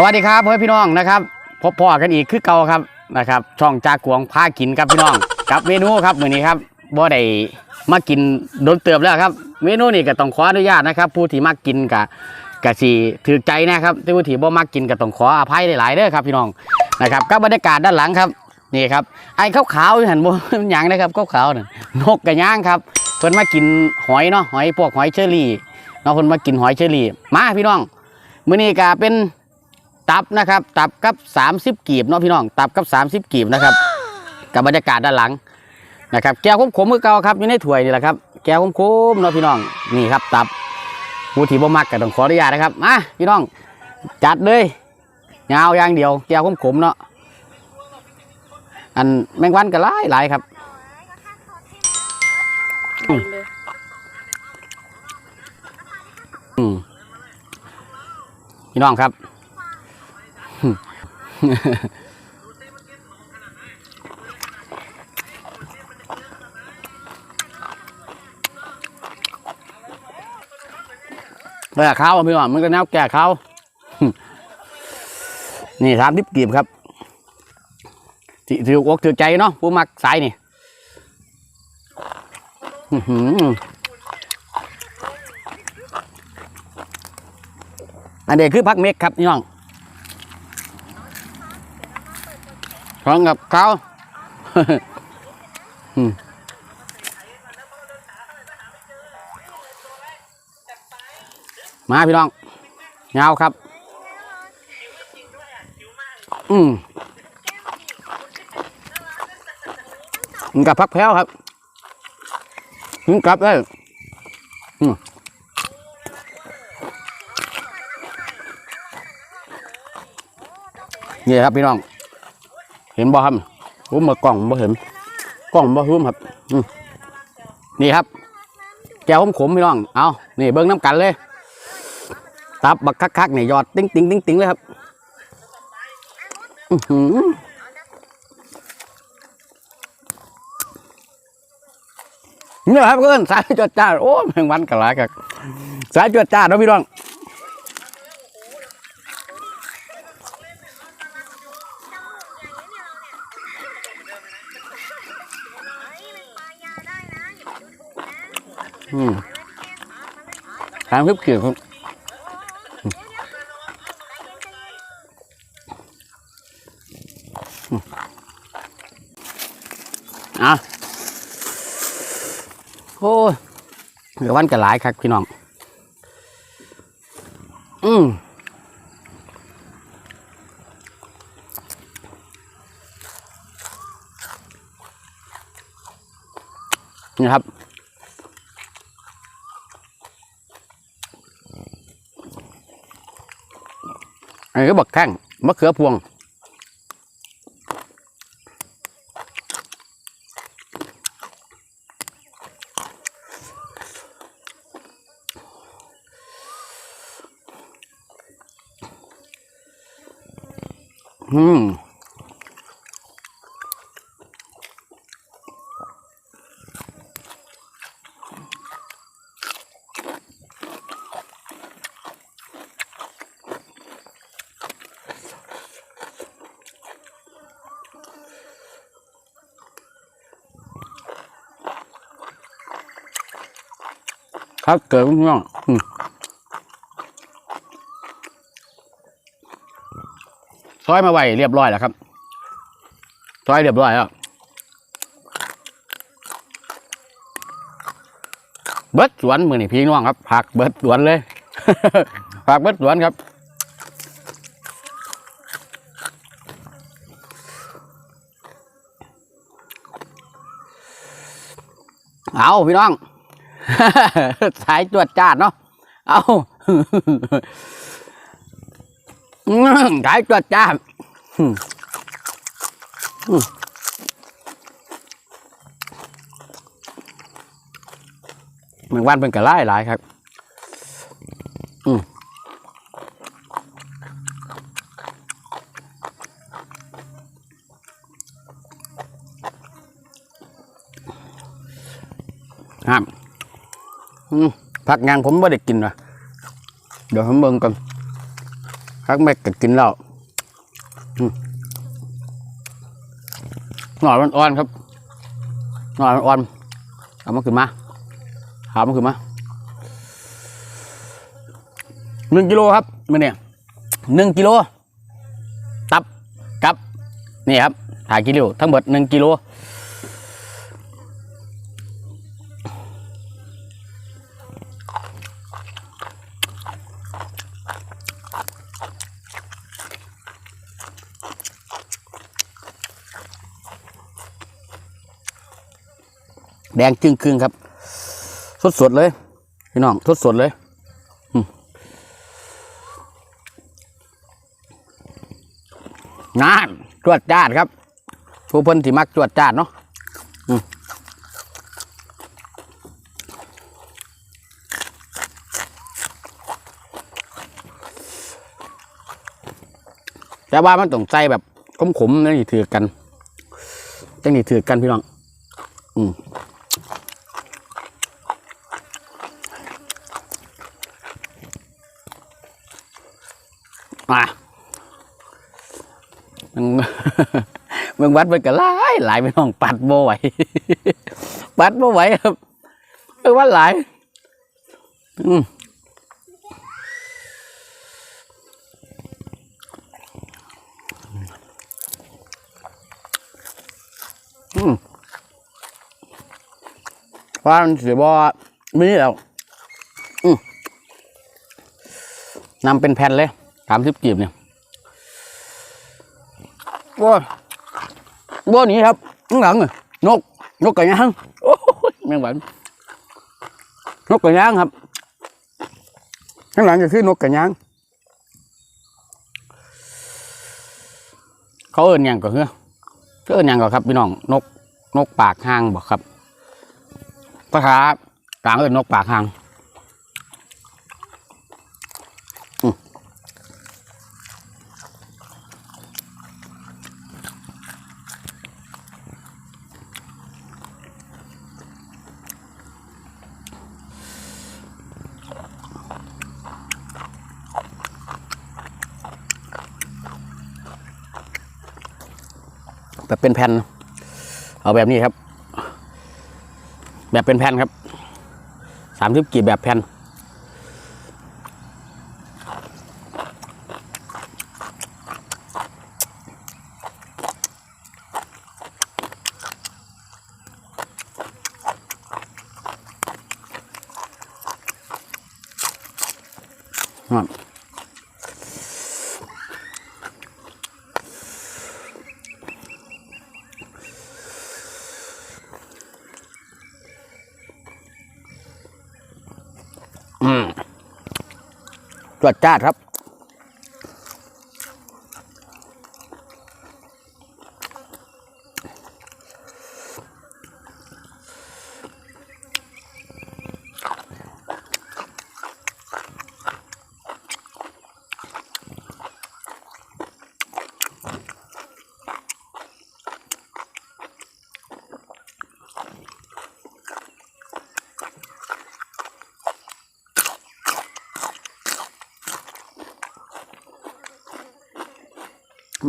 สวัสดีครับพ่อแม่พี่น้องนะครับพบพ่อกันอีกคือเก่าครับนะครับ ช่องจากกวงพากินครับพี่น้อง กับเมนูครับมื้อนี้ครับบ่ได้มากินโดนเติบแล้วครับ เมนูนี้ก็ต้องขออนุญาตนะครับ ผู้ที่มากินกะกะสิถือใจนะครับแต่ผู้ที่บ่มากินก็ต้องขออภัยหลายๆเด้อครับพี่น้องนะครับกับบรรยากาศด้านหลังครับนี่ครับไอ้ขาวๆอยู่หันบ่หยังนะครับขาวๆนั่นนกกระย่างครับเพิ่นมากินหอยเนาะหอยพวกหอยเชอรี่เนาะเพิ่นมากินหอยเชอรี่มาพี่น้องมื้อนี้ก็เป็น ตับนะครับ ตับกับ 30 กีบเนาะพี่น้อง ตับกับ 30 กีบนะครับ กับบรรยากาศด้านหลังนะครับ แก้วขมขมๆมือเก่าครับอยู่ในถ้วยนี่แหละครับ แก้วขมขมๆเนาะพี่น้อง นี่ครับ ตับผู้ที่บ่มักก็ต้องขออนุญาตนะครับ มาพี่น้อง จัดเลยยาวอย่างเดียว แก้วขมขมๆเนาะ อันแมงวันก็หลายหลายครับอืมอืมพี่น้องครับ แก่เขาพี่น้อมันก็แนวแก่เขา นี่สามทิพกีบครับถือถืออกถือใจเนาะผู้มักสายนี่อันเดียคือพักเมกครับ พี่น้อง ร้อมกับเขามมาพี่น้องเงาครับ อืมกับพักแพ้วครับมันกลับได้อืมนี่ครับพี่น้อง เห็นบ่ครับผมมากล่องบ่เห็นกล่องบ่หุ้มครับนี่ครับ แก้วผมขมพี่น้องเอานี่เบิ้งน้ำกันเลย ตับบักคักๆนี่ยอดติ้งติ้งติ้งติ้งเลยครับอื้อหือเนี่ยครับเพื่อนสายจวดจ้าโอ้แมงวันกะลาครับสายจวดจ้าเนาะพี่น้อง อืมทางคลิปเกี่ยวครับอะโอ้ยเดี๋ยววันกะหลายครับพี่น้อง อืมนี่ครับ อันนี้ก็บักแข้งมะเขือพวงอืม ครับเกิดขึ้นน้องซอยมาไว้เรียบร้อยแล้วครับซอยเรียบร้อยแล้วเบิดสวนมือนี่พี่น้องครับผักเบิดสวนเลยผักเบิดสวนครับเอาพี่น้อง สายตรวจจาดเนาะ เอาสายตรวจจาดมอืมเมืองวันเป็นกระไล่หลายครับอืมห้ามอืม ผักงานผมไม่ได้กินว่ะเดี๋ยวผมเบิ่งก่อนพักแม่ก็กินแล้วหน่อยมันอ่อนครับ หน่อยมันอ่อน เอามาขึ้นมาหามาขึ้นมาหนึ่งกิโลครับมื่อเนี่ยหนึ่งกิโล ตับกับ นี่ครับถ่ายกิโลทั้งหมดหนึ่งกิโล แดงจึงครึ่งๆครับ สดสดเลยพี่น้องสดสดเลยอืมนานจวดจ้าดครับผู้เพิ่นที่มักจวดจ้าดเนาะแต่ว่ามันต้องใส่แบบขมๆนี่ถือกันจังนี่ถือกันพี่น้อง อืม มาเมึงมึงวัดไปกันหลายหลายไปน้องปัดโบไหวปัดโบไหวครับเมืออวัดหลายอืมอืมว่ามันเสียบอมีแล้วอืมนำเป็นแผ่นเลย สามสิบกีบเนี่ยว้าว้านี้ครับข้างหลังน่ะนก นกกระยางโอ้ยแมงวันนกกระยางครับ ข้างหลังก็คือนกกระยางเขาเอินหยังก็คือเขาเอินหยังก็ครับพี่น้องนกนกปากหางบอกครับภาษากลางเอินนกปากหาง เป็นแผ่นเอาแบบนี้ครับ แบบเป็นแผ่นครับสามสิบกีบแบบแผ่น จวดจ้าดครับ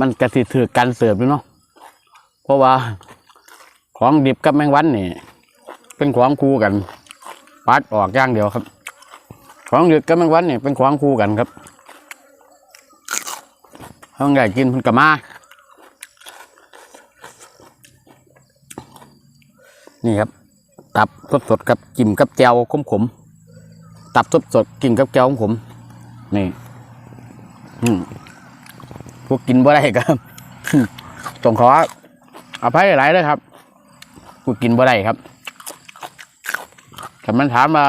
มันกระสิถือกันเสิร์ฟด้วยเนาะเพราะว่าของดิบกับแมงวันนี่เป็นของคู่กันปัดออกอย่างเดียวครับ ของดิบกับแมงวันนี่เป็นของคู่กันครับห้องใหญ่กินเพันกะมานี่ครับ ตับสดสดๆกับจิ้มกับแจวขมขมตับสดสดๆกินกับแจวขมขมนี่ อืม พวกกินบ่ได้ครับต้องขออภัยหลายๆเลยครับพวกกินบ่ได้ครับแต่มันถามมา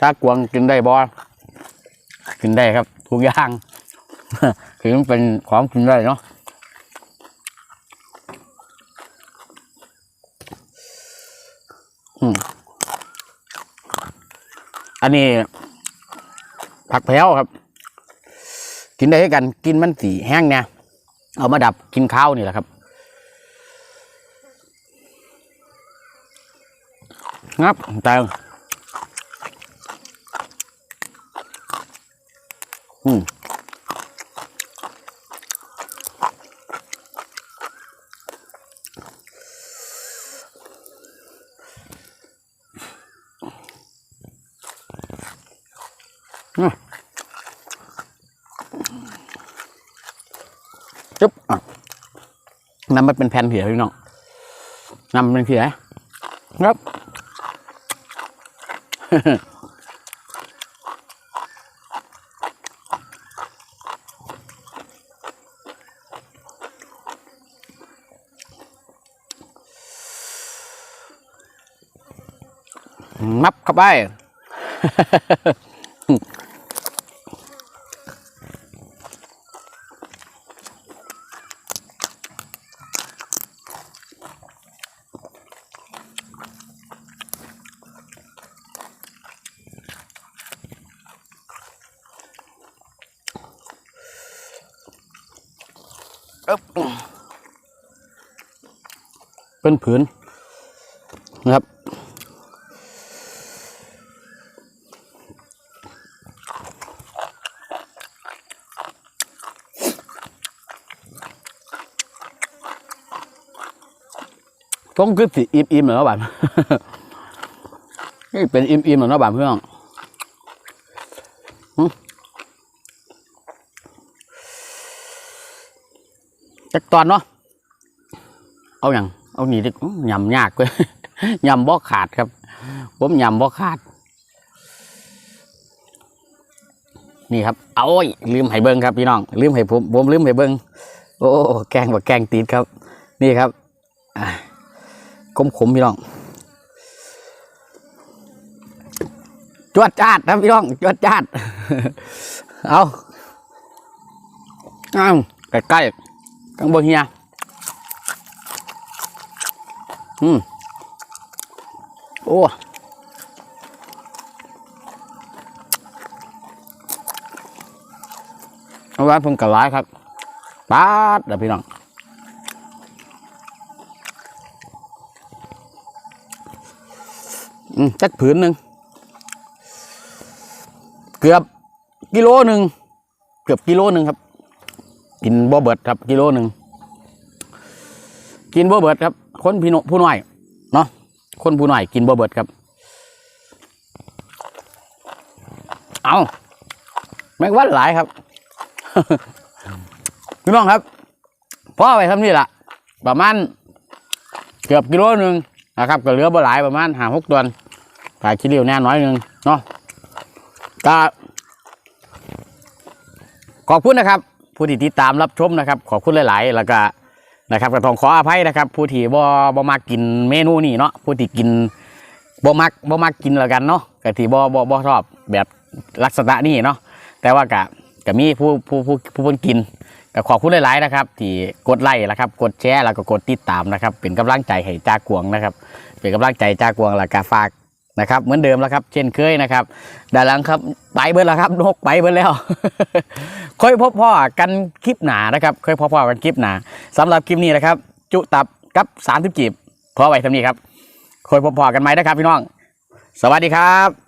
ชากวงกินได้บ่กินได้ครับ ทุกอย่างคือมันเป็นของกินได้เนาะอันนี้ผักแพ้วครับ กินได้ให้กัน กินมันสีแห้งเนี่ยเอามาดับกินข้าวนี่แหละครับ งับแต่อืม น้ำมันเป็นแผ่นเผียพี่น้องน้ำมันเป็นเผียครับมับเข้าไป เป็นผืนนะครับ ต้องคือสิอิ่มอิ่มๆเหรอบ้านนี่เป็นอิ่มอิ่มๆเหรอบ้านเพื่อน จักตอนเนาะเอาอย่างเอาหนีดิยำยากเว้ยยำบ่ขาดครับ ผมยำบ่ขาด นี่ครับ เอา้ยลืมให้เบิ้งครับพี่น้อง ลืมให้ผมผมลืมให้เบิ้งโอ้แกงบักแกงตีนครับ นี่ครับอะขมขมพี่น้องจวดจาดนะพี่น้องจวดจาด เอาอ้าวใกล้ๆ กังบนเฮียอืมโอ้เอาไว้ผมกระไรครับปาดเดี๋ยวพี่น้องอืมจักผืนหนึ่งเกือบกิโลหนึ่งเกือบกิโลหนึ่งครับ กินบ่เบิดครับกิโลหนึ่งกินบ่เบิดครับ คนพี่นผู้น้อยเนาะคนผู้น้อยกินบ่เบิดครับ เอาแม่งวันหลายครับพี่น้องครับพ่อไปทำนี่แหละประมาณเกือบกิโลหนึ่งนะครับก็เหลือบ่หลายประมาณห้าหกตัวนขายชิ้นเดียวแน่น้อยหนึ่งเนาะก็ขอบคุณนะครับ ผู้ที่ติดตามรับชมนะครับ ขอบคุณหลาย ๆ แล้วก็นะครับก็ต้องขออภัยนะครับ ผู้ที่บ่บ่มักกินเมนูนี้เนาะผู้ที่กินบ่มักบ่มักกินแล้วกันเนาะก็ที่บ่บ่บ่ชอบแบบลักษณะนี้เนาะแต่ว่าก็ก็มีผู้ผู้ผู้ผู้คนกินก็ขอบคุณหลาย ๆ นะครับ ที่กดไลค์นะครับ กดแชร์แล้วก็กดติดตามนะครับ เป็นกำลังใจให้จ้ากวงนะครับ เป็นกำลังใจจ้ากวงแล้วก็ฝาก นะครับเหมือนเดิมแล้วครับ เช่นเคยนะครับด้านหลังครับไปเบิดแล้วครับนกไปเบิดแล้ว ค่อยพบพ่อกันคลิปหนานะครับค่อยพบพ่อกันคลิปหนาสำหรับคลิปนี้นะครับ จุตับกับสามสิบจีบพอไว้ท่านี้ครับค่อยพบพ่อกันไหมนะครับพี่น้อง สวัสดีครับ